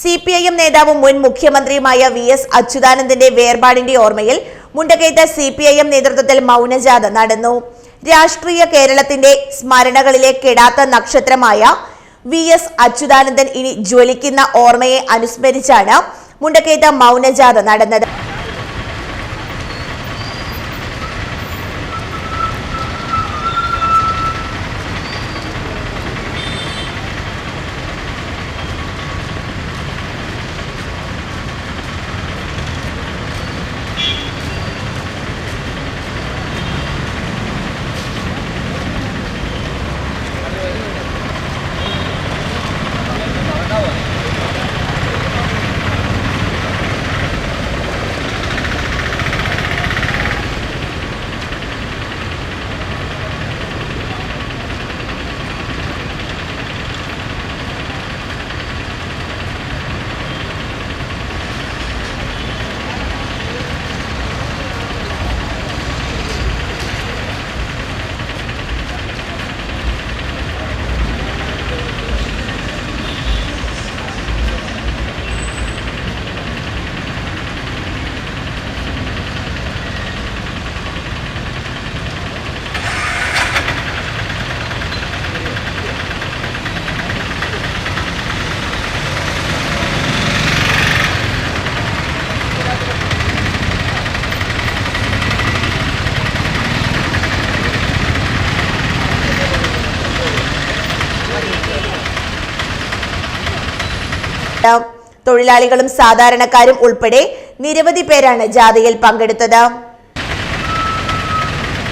C P I M നേതാവും മുൻ മുഖ്യമന്ത്രിയുമായ വി എസ് അച്യുതാനന്ദന്റെ വേർപാടിന്റെ ഓർമ്മയിൽ മുണ്ടക്കയത്ത് സി പി ഐ എം നേതൃത്വത്തിൽ മൗനജാഥ നടന്നു. രാഷ്ട്രീയ കേരളത്തിന്റെ സ്മരണകളിലെ കെടാത്ത നക്ഷത്രമായ വി എസ് അച്യുതാനന്ദൻ ഇനി ജ്വലിക്കുന്ന ഓർമ്മയെ അനുസ്മരിച്ചാണ് മുണ്ടക്കയത്ത് മൗനജാഥ നടന്നത്. തൊഴിലാളികളും സാധാരണക്കാരും ഉൾപ്പെടെ നിരവധി പേരാണ് ജാഥയിൽ പങ്കെടുത്തത്.